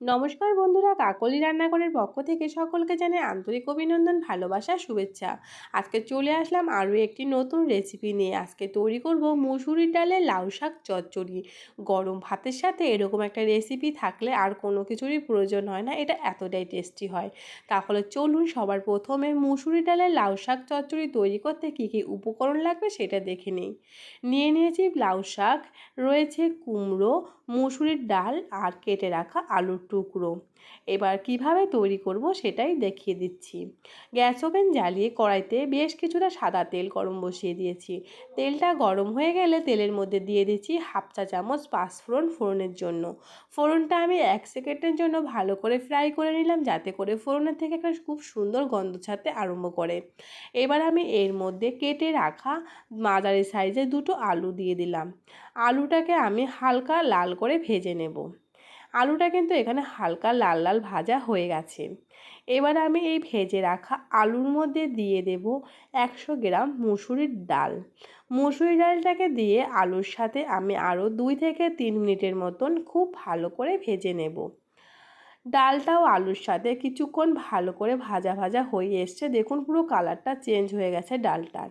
নমস্কার বন্ধুরা, কাকলি রান্নাঘরের পক্ষ থেকে সকলকে জানাই আন্তরিক অভিনন্দন, ভালোবাসা, শুভেচ্ছা। আজকে চলে আসলাম আরও একটি নতুন রেসিপি নিয়ে। আজকে তৈরি করব মুসুরির ডালে লাউ শাক চচ্চড়ি। গরম ভাতের সাথে এরকম একটা রেসিপি থাকলে আর কোনো কিছুরই প্রয়োজন হয় না, এটা এতটাই টেস্টি হয়। তাহলে চলুন সবার প্রথমে মুসুরি ডালের লাউ শাক চচ্চড়ি তৈরি করতে কী কী উপকরণ লাগবে সেটা দেখে নিই। নিয়ে নিয়েছি লাউ শাক, রয়েছে কুমড়ো, মুসুরির ডাল আর কেটে রাখা আলুর টুকরো। এবার কীভাবে তৈরি করব সেটাই দেখিয়ে দিচ্ছি। গ্যাস ওভেন জ্বালিয়ে কড়াইতে বেশ কিছুটা সাদা তেল গরম বসিয়ে দিয়েছি। তেলটা গরম হয়ে গেলে তেলের মধ্যে দিয়ে দিচ্ছি হাফ চা চামচ পাঁচফোড়ন ফোড়নের জন্য। ফোড়নটা আমি এক সেকেন্ডের জন্য ভালো করে ফ্রাই করে নিলাম যাতে করে ফোড়নের থেকে একটা খুব সুন্দর গন্ধ ছাড়তে আরম্ভ করে। এবার আমি এর মধ্যে কেটে রাখা মাঝারি সাইজে দুটো আলু দিয়ে দিলাম। আলুটাকে আমি হালকা লাল করে ভেজে নেব। আলুটা কিন্তু এখানে হালকা লাল লাল ভাজা হয়ে গেছে। এবার আমি এই ভেজে রাখা আলুর মধ্যে দিয়ে দেব একশো গ্রাম মুসুরির ডাল। মুসুরি ডালটাকে দিয়ে আলুর সাথে আমি আরও দুই থেকে তিন মিনিটের মতন খুব ভালো করে ভেজে নেব। ডালটাও আলুর সাথে কিছুক্ষণ ভালো করে ভাজা ভাজা হয়ে এসছে। দেখুন পুরো কালারটা চেঞ্জ হয়ে গেছে ডালটার।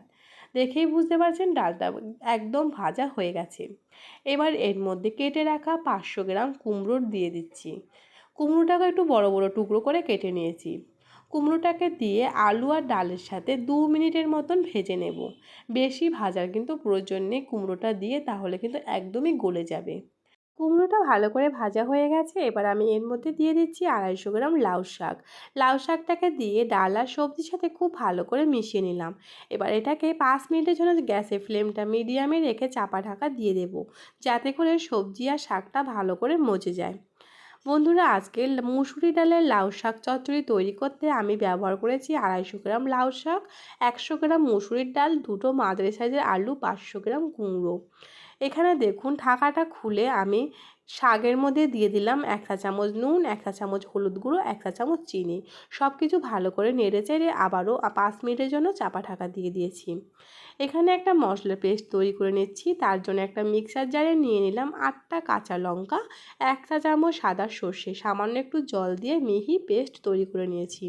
দেখেই বুঝতে পারছেন ডালটা একদম ভাজা হয়ে গেছে। এবার এর মধ্যে কেটে রাখা পাঁচশো গ্রাম কুমড়োর দিয়ে দিচ্ছি। কুমড়োটাকে একটু বড় বড় টুকরো করে কেটে নিয়েছি। কুমড়োটাকে দিয়ে আলু আর ডালের সাথে দু মিনিটের মতন ভেজে নেব। বেশি ভাজার কিন্তু প্রয়োজন নেই কুমড়োটা দিয়ে, তাহলে কিন্তু একদমই গলে যাবে। কুমড়োটা ভালো করে ভাজা হয়ে গেছে, এবার আমি এর মধ্যে দিয়ে দিচ্ছি আড়াইশো গ্রাম লাউ শাক। লাউ শাকটাকে দিয়ে ডাল আর সবজির সাথে খুব ভালো করে মিশিয়ে নিলাম। এবার এটাকে পাঁচ মিনিটের জন্য গ্যাসের ফ্লেমটা মিডিয়ামে রেখে চাপা ঢাকা দিয়ে দেব, যাতে করে সবজি আর শাকটা ভালো করে মজে যায়। বন্ধুরা, আজকে মুসুরি ডালের লাউ শাক চচ্চড়ি তৈরি করতে আমি ব্যবহার করেছি আড়াইশো গ্রাম লাউ শাক, একশো গ্রাম মুসুরির ডাল, দুটো মাদারি সাইজের আলু, পাঁচশো গ্রাম কুমড়ো। এখানে দেখুন ঢাকাটা খুলে আমি শাকের মধ্যে দিয়ে দিলাম এক চা চামচ নুন, এক চা চামচ হলুদ গুঁড়ো, এক চা চামচ চিনি। সব কিছু ভালো করে নেড়ে চেড়ে আবারও পাঁচ মিনিটের জন্য চাপা ঢাকা দিয়ে দিয়েছি। এখানে একটা মশলা পেস্ট তৈরি করে নিচ্ছি। তার জন্য একটা মিক্সার জারে নিয়ে নিলাম আটটা কাঁচা লঙ্কা, এক চা চামচ সাদা সর্ষে, সামান্য একটু জল দিয়ে মিহি পেস্ট তৈরি করে নিয়েছি।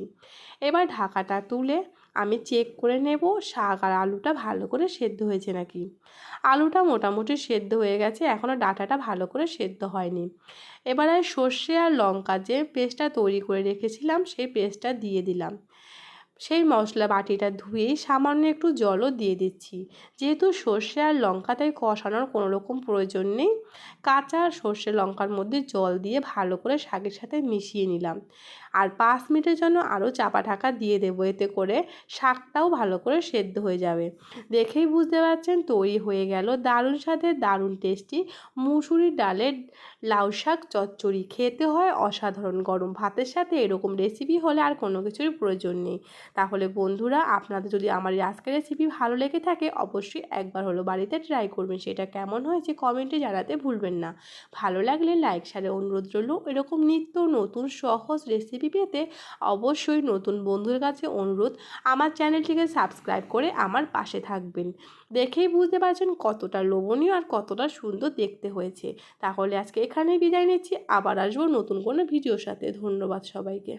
এবার ঢাকাটা তুলে আমি চেক করে নেব, শাক আর আলুটা ভালো করে সেদ্ধ হয়েছে নাকি। আলুটা মোটামুটি সেদ্ধ হয়ে গেছে এখনও ডাটাটা ভালো করে সেদ্ধ হয়নি। এবার আমি সর্ষে আর লঙ্কা যে পেস্টটা তৈরি করে রেখেছিলাম, সেই পেস্টটা দিয়ে দিলাম। সেই মশলা বাটিটা ধুয়ে সামান্য একটু জলও দিয়ে দিচ্ছি। যেহেতু সর্ষে আর লঙ্কা তাই কষানোর কোনো রকম প্রয়োজন নেই, কাঁচা আর সর্ষে লঙ্কার মধ্যে জল দিয়ে ভালো করে শাকের সাথে মিশিয়ে নিলাম। আর পাঁচ মিনিটের জন্য আরও চাপা ঢাকা দিয়ে দেবো এতে করে শাকটাও ভালো করে সেদ্ধ হয়ে যাবে। দেখেই বুঝতে পারছেন তৈরি হয়ে গেল দারুণ সাথে দারুণ টেস্টি মুসুরির ডালের লাউ শাক চচ্চড়ি। খেতে হয় অসাধারণ গরম ভাতের সাথে, এরকম রেসিপি হলে আর কোনো কিছুর প্রয়োজন নেই। তাহলে বন্ধুরা, আপনাদের যদি আমার এই আজকের রেসিপি ভালো লেগে থাকে, অবশ্যই একবার হলো বাড়িতে ট্রাই করবেন। সেটা কেমন হয়েছে কমেন্টে জানাতে ভুলবেন না। ভালো লাগলে লাইক সারে অনুরোধ রইল। এরকম নিত্য নতুন সহজ রেসিপি পেতে অবশ্যই নতুন বন্ধুর কাছে অনুরোধ। আমার চ্যানেলটিকে সাবস্ক্রাইব করে আমার পাশে থাকবেন। দেখেই বুঝতে পারছেন কতটা লোভনীয় আর কতটা সুন্দর দেখতে হয়েছে। তাহলে আজকে এখানেই বিদায় নিচ্ছি। আবার আসব নতুন কোনো ভিডিওর সাথে। ধন্যবাদ সবাইকে।